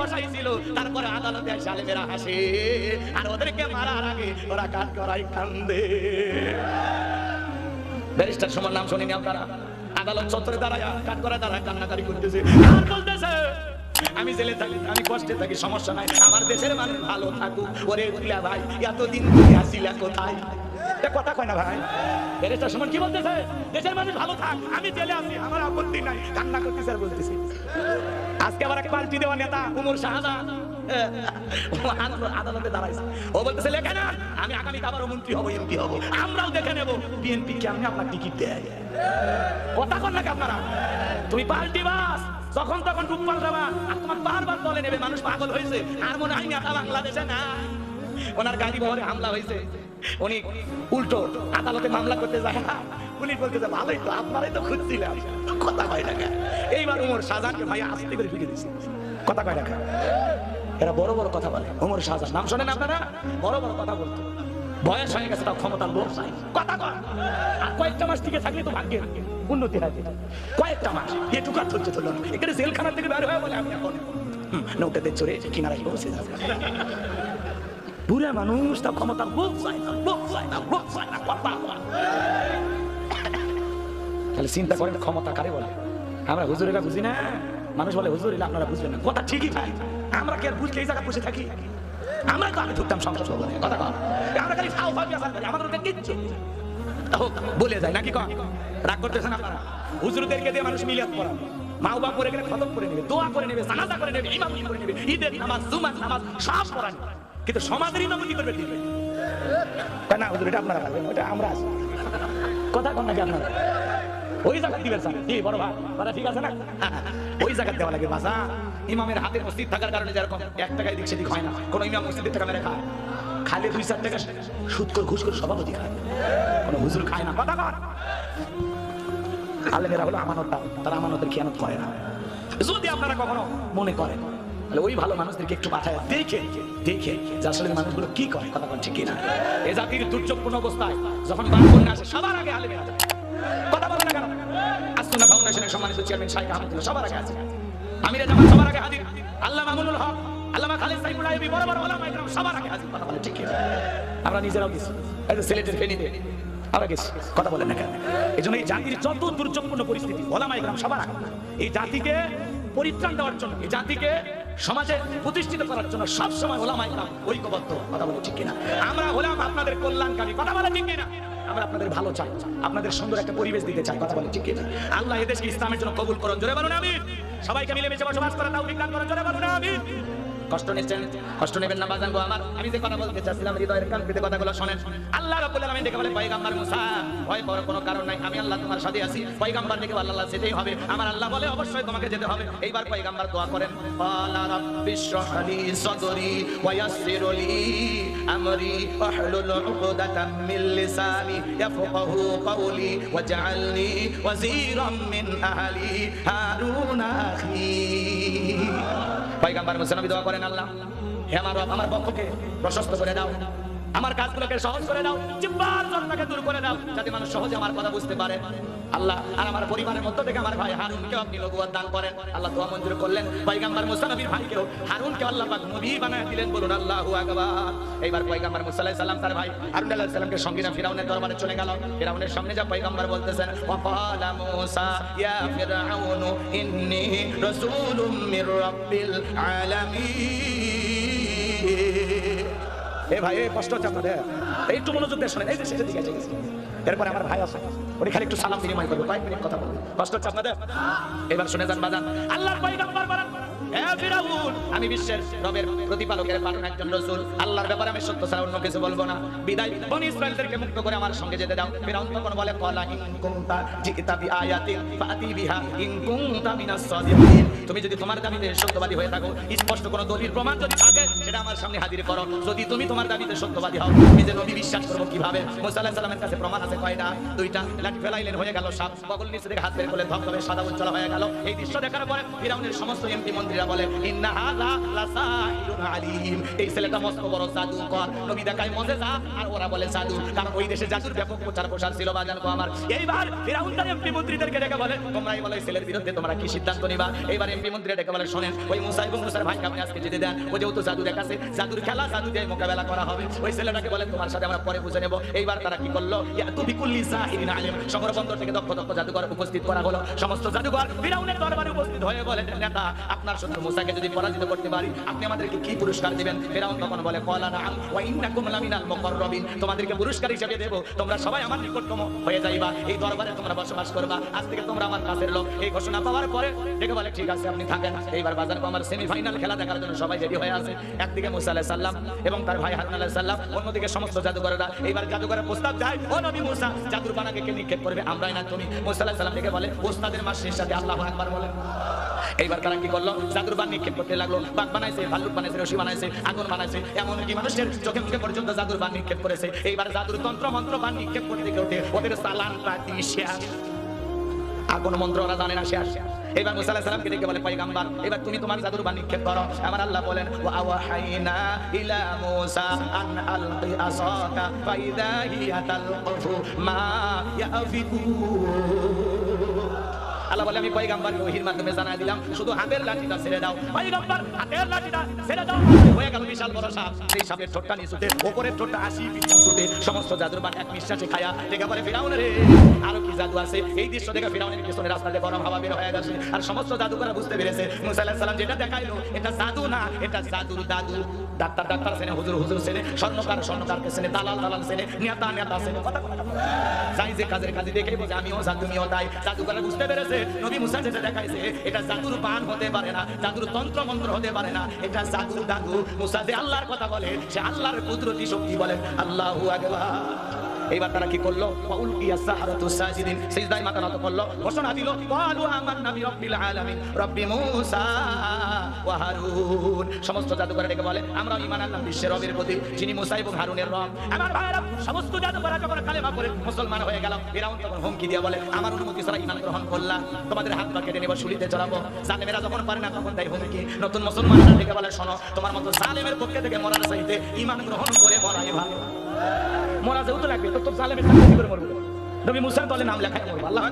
বসাইছিল তারপরে আদালতে এসে আলেমেরা হাসে। আর ওদেরকে মারার ওরা কান করাই কান্দে। ব্যারিস্টার সময় নাম শুনিনি আপনারা? আদালত চত্বরে দাঁড়ায় কাট করে দাঁড়ায় কান্নাকারি করতেছে। বলতেছে, আমি জেলে থাকি, আমি কষ্টে থাকি, সমস্যা নাই। আমার দেশের মানুষ ভালো থাকুক। ওরে উঠলা ভাই, এতদিন তুমি আসিলা কোথায়? কথা কয় না ভাই। ব্যারিস্টার সময় কি বলতেছে? দেশের মানুষ ভালো থাক, আমি জেলে আছি, আমার আপত্তি নাই। কান্না করতেছে আর বলতেছে। আজকে আবার এক পাল্টি দেওয়া নেতা উমর শাহজাহান আদালতে দাঁড়াইছে। না, আমি আবারও দেখে পাল্টি বাস তখন তোমার বারবার নেবে, মানুষ পাগল হয়েছে, আর মনে না ওনার গাড়ি বহরে হামলা হয়েছে। উনি উল্টো আদালতে মামলা করতে যায়। পুলিশ বলতেছে ভালোই তো, আপনারাই তো খুঁজছিলাম কথা কয় টাকা এইবার উমর শাহজাহানকে ভাই আস্তে করে ঢুকে দিচ্ছে কথা কয় টাকা এরা বড় বড় কথা বলে। ওমর শাহজাহান নাম শোনেন আপনারা? বড় বড় কথা বলতো। বয়স হয়ে গেছে, তাও ক্ষমতার লোক নাই। কথা কয়। আর কয়েকটা মাস টিকে থাকলে তো ভাগ্যে উন্নতি হয়। কয়েকটা মাস এটুকু আর ধৈর্য ধরল এখানে জেলখানা থেকে বের হয়ে বলে, আমি এখন নৌকাতে চড়ে কিনারায় বসে যাবে। বুড়া মানুষ তার ক্ষমতার লোক চায় না লোক চায় না লোক চায় না, কথা। তাহলে চিন্তা করেন ক্ষমতা কারে বলে? আমরা হুজুরেরা বুঝি না? মানুষ বলে, হুজুর আপনারা বুঝবেন না। কথা ঠিকই ভাই। আমরা কি আর বুঝলে এই জায়গায় বসে থাকি? আমরা তো আগে ঢুকতাম ভবনে কথা কর আমরা খালি ফাও ফাও করি, আমাদের কিচ্ছু। বলে যায়, নাকি কন? রাগ হুজুরদেরকে দিয়ে মানুষ মিলিয়াত পড়াবে। মা বাবা করে গেলে খতম করে নেবে, দোয়া করে নেবে, জানাজা করে নেবে ইমাম করে নেবে, ঈদের নামাজ, জুমার নামাজ, সব পড়ান কিন্তু সমাজের ইমামতি করবে দিবে না, হুজুর, এটা আপনারা পারবেন ওটা আমরা আছি। কথা কন নাকি আপনারা? ওই জায়গা দিবেন স্যার। কি বড় ভাই। কথা ঠিক আছে না? ওই জায়গা দেওয়া লাগে বাসা ইমামের হাতে মসজিদ থাকার কারণে যেরকম এক টাকায় দিক সেদিক হয় না ইমাম মসজিদের টাকা মেরে খায়। খালে দুই চার টাকা সুদ করে ঘুষ করে সভাপতি খায়। কোনো হুজুর খায় না। কথা কর আলেমেরা হলো আমানত তারা আমানতের খেয়ানত করে না। যদি আপনারা কখনো মনে করেন ওই ভালো মানুষদেরকে একটু পাঠায় দেখে দেখে আসলে মানুষগুলো কি করে, কথা ঠিক কিনা? এ জাতির দুর্যোগপূর্ণ অবস্থায় যখন বন্যা আসে, সবার আগে আলেমেরা। জাতির যত দুর্যোগপূর্ণ পরিস্থিতি জাতিকে পরিত্রাণ দেওয়ার জন্য, এই জাতিকে সমাজে প্রতিষ্ঠিত করার জন্য সব সময় ওলামা ইকরাম ঐক্যবদ্ধ। কথা বলে ঠিক কিনা? আমরা হলাম আপনাদের কল্যাণকারী কথা বলে ঠিক কিনা? আমরা আপনাদের ভালো চাই, আপনাদের সুন্দর একটা পরিবেশ দিতে চাই, কথা বলে ঠিক আল্লাহ এদেশকে ইসলামের জন্য কবুল করুন, জোরে বলুন আমিন। সবাইকে মিলেমিশে বসবাস করা তাও বিজ্ঞান করুন, জোরে বলুন আমিন। কষ্ট নিচ্ছেন, কষ্ট নেবেন না, বাজান আমার। আমি যে কথা বলতে চাচ্ছিলাম, হৃদয়ের কান পেতে কথাগুলো শোনেন। আল্লাহ রাব্বুল আলামিন ডেকে বলে পয়গাম্বার মুসা, ভয় করার কোনো কারণ নাই, আমি আল্লাহ তোমার সাথে আছি। পয়গাম্বার ডেকে আল্লাহ, যেতেই হবে। আমার আল্লাহ বলে, অবশ্যই তোমাকে যেতে হবে। এইবার পয়গাম্বার দোয়া করেন ক্বালা রাব্বিশরাহ লি সাদরি ওয়া ইয়াসসির লি আমরি ওয়াহলুল উকদাতাম মিন লিসানি ইয়াফকাহু কওলি ওয়াজআলনি ওয়াজিরাম মিন আহলি হারুন আখি। পয়গাম্বার মুসলামী দোয়া করেন আল্লাহ। হে আমার আমার পক্ষকে প্রশস্ত করে দাও। আমার কাজগুলোকে সহজ করে দাও, জিব্বার জনতাকে দূর করে দাও, যাতে মানুষ সহজে আমার কথা বুঝতে পারে। আল্লাহ, আর আমার পরিবারের মধ্য থেকে আমার ভাই হারুনকে আপনি লঘুয়াত দান করেন। আল্লাহ দোয়া মঞ্জুর করলেন। পয়গাম্বার মুসা নবীর ভাইকেও হারুনকে আল্লাহ পাক নবী বানায় দিলেন, বলুন আল্লাহু আকবার। এইবার পয়গাম্বার মুসা আলাইহিস সালাম তার ভাই হারুন আলাইহিস সালামকে সঙ্গে না ফিরাউনের দরবারে চলে গেল। ফিরাউনের সামনে যা পয়গাম্বার বলতেছেন, ওয়াকালা মুসা, ইয়া ফিরআউনু ইন্নী রাসূলুম মির রাব্বিল আলামিন। এ ভাই এই কষ্ট হচ্ছে আপনাদের। একটু মনোযোগ দিয়ে শোনেন, এই যে শেষের দিকে এসে এরপরে আমার ভাই আছে। উনি খালি একটু সালাম বিনিময় করবে, কয়েক মিনিট কথা বলবে। কষ্ট হচ্ছে আপনাদের? এবার শুনে যান, বাজান। আল্লাহর পয়গম্বর বলেন আমি বিশ্বের রবের প্রতিপালকের পাঠানো একজন রাসূল। আল্লাহর ব্যাপারে আমি সত্য ছাড়া অন্য কিছু বলব না। বিদায়, বনি ইসরাইলদেরকে মুক্ত করে আমার সঙ্গে যেতে দাও। তখন বলে তুমি যদি তোমার দাবিতে সত্যবাদী হয়ে থাকো, স্পষ্ট কোনো দলিল, প্রমাণ যদি থাকে, সেটা আমার সামনে হাজির করো। যদি তুমি তোমার দাবিতে সত্যবাদী হও তুমি যে নবী বিশ্বাস করব কীভাবে? মুসা সালামের কাছে প্রমাণ আছে কয়টা? দুইটা। লাঠি ফেলাইলেন হয়ে গেল সাপ। বগল নিচে থেকে হাত বের করলেন ধবধবে সাদা উজ্জ্বল হয়ে গেল। এই দৃশ্য দেখার পরে ফিরাউনের সমস্ত এমপি মন্ত্রীরা বলে এই ছেলেটা মস্ত বড় নবী দেখায় আর ওরা বলে কারণ ওই দেশে জাদুর ব্যাপক প্রচার প্রসার ছিল আমার। এইবার এমপি মন্ত্রীদেরকে ডেকে বলে তোমরা এই বলে ছেলের বিরুদ্ধে তোমরা কি সিদ্ধান্ত নিবা? এইবার এমপি মন্ত্রী ডেকে বলে ওই এবং মুসার আজকে যেতে দেন। ও যেহেতু জাদু দেখাছে, জাদুর খেলা, জাদু দিয়ে মোকাবেলা করা হবে। ওই ছেলেটাকে বলে, তোমার সাথে আমরা পরে বুঝে নেব। এইবার তারা কি করল? ইয়াতু বিকুল্লি সাহিরিন আলিম। শহর বন্দর থেকে দক্ষ দক্ষ জাদুকর উপস্থিত করা হলো। সমস্ত জাদুকর ফিরাউনের দরবারে উপস্থিত হয়ে বলে, নেতা, আপনার শত্রু মুসাকে যদি পরাজিত করতে পারি, আপনি আমাদেরকে কি পুরস্কার দিবেন? ফিরাউন তখন বলে তোমাদেরকে পুরস্কার হিসেবে দেব। তোমরা সবাই আমার নিকটতম হয়ে যাইবা। এই দরবারে তোমরা বসবাস করবা। আজ থেকে তোমরা আমার কাছের লোক। এই ঘোষণা পাওয়ার পরে দেখে বলে, ঠিক আছে, আপনি থাকেন। এইবার বাজার আমার সেমিফাইনাল খেলা দেখার জন্য সবাই রেডি হয়ে আছে। একদিকে মুসা আলাইহিস সালাম এবং তার ভাই হারুন আলাইহিস সালাম, অন্যদিকে সমস্ত জাদুকরেরা এইবার জাদুকরের প্রস্তাব যায়, ও নবী মুসা, জাদুর বানাকে নিক্ষেপ করবে? আমরাই না, তুমি। মুসা আলাইহিস সালাম দেখে বলে, ওস্তাদের মাসির সাথে আল্লাহু আকবার বলে এইবার তারা কি করল? জাদুর বান নিক্ষেপ করতে লাগল। বাঘ বানাইছে, ভাল্লুক বানাইছে, রশি বানাইছে, আগুন বানাইছে এমন কি মানুষের চোখে মুখে পর্যন্ত জাদুর বান নিক্ষেপ করেছে। এইবার জাদুর তন্ত্র মন্ত্র বান নিক্ষেপ করতে করতে ওদের সালান পাতি শেষ আগুন মন্ত্র ওরা জানে না শেষ এবার মুসা আলাইহিস সালামকে ডেকে বলে, পয়গাম্বার এবার তুমি তোমার জাদুর বান নিক্ষেপ করো। আমার আল্লাহ বলেন, ওয়া আওয়াহাইনা ইলা মুসা আন আলকি আসাকা, ফাইদা হিয়া তালকফু মা ইয়াফিকুন। আল্লাহ বলে, আমি পয়গাম্বারকে ওহির মাধ্যমে জানাই দিলাম, শুধু হাতের লাঠিটা ছেড়ে দাও। পয়গাম্বার হাতের লাঠিটা ছেড়ে দাও। হয়ে গেল বিশাল বড় সাপ। সেই সাপের ঠোঁটটা নিচুতে, ওপরের ঠোঁটটা আশি পিছুতে সমস্ত জাদুর বান এক নিঃশ্বাসে খায়া দেখে বলে, ফিরাউন রে, আরও কি জাদু আছে? এই দৃশ্য দেখে ফিরাউনের পিছনে রাস্তাতে গরম হাওয়া বের হয়ে গেছে। আর সমস্ত জাদুকরা বুঝতে পেরেছে, মুসা আলাইহিস সালাম যেটা দেখাইলো, এটা জাদু না, এটা জাদুর দাদু। ডাক্তার ডাক্তার সেনে, হুজুর হুজুর সেনে, স্বর্ণকার, স্বর্ণকারকে সেনে, দালাল দালাল সেনে, নেতা নেতা সেনে, কথা কথা। যাই যে কাজের কাজে দেখে বোঝে, আমিও জাদু তুমিও তাই। জাদুকরা বুঝতে পেরেছে নবী মুসা যেটা দেখাইছে, এটা জাদুর বান হতে পারে না, জাদুর তন্ত্র মন্ত্র হতে পারে না, এটা জাদুর দাদু। মুসা যে আল্লাহর কথা বলে, সে আল্লাহর কুদরতি শক্তি বলেন আল্লাহু আকবার। এইবার তারা কি করল? ফাউল সাজিদিন। করল। ঘোষণা দিল আলামিন, রব্বি মূসা ওয়া হারুন। সমস্ত বলে আমরা ঈমান আনলাম বিশ্বের রবের প্রতি, যিনি মুসা এবং হারুনের রব। আমার ভাইরা সমস্ত জাদুকররা যখন কালেমা পড়ে, মুসলমান হয়ে গেল। ফিরাউন তখন হুমকি দিয়ে বলে, আমার অনুমতি ছাড়া ঈমান গ্রহণ করলাম। তোমাদের হাত পা কেটে নেব শুলিতে চড়াবো। জালেমেরা যখন পারে না, তখন দেয় হুমকি। নতুন মুসলমানরা বলে, শোনো, তোমার মতো জালেমের পক্ষে থেকে মরার চাইতে ঈমান গ্রহণ করে মরাই ভালো। মরা যেহেতু লাগবে তো তোর জালেমের সাথে করে মরবো। নবী মুসার দলে নাম লেখায় মরবো। আল্লাহ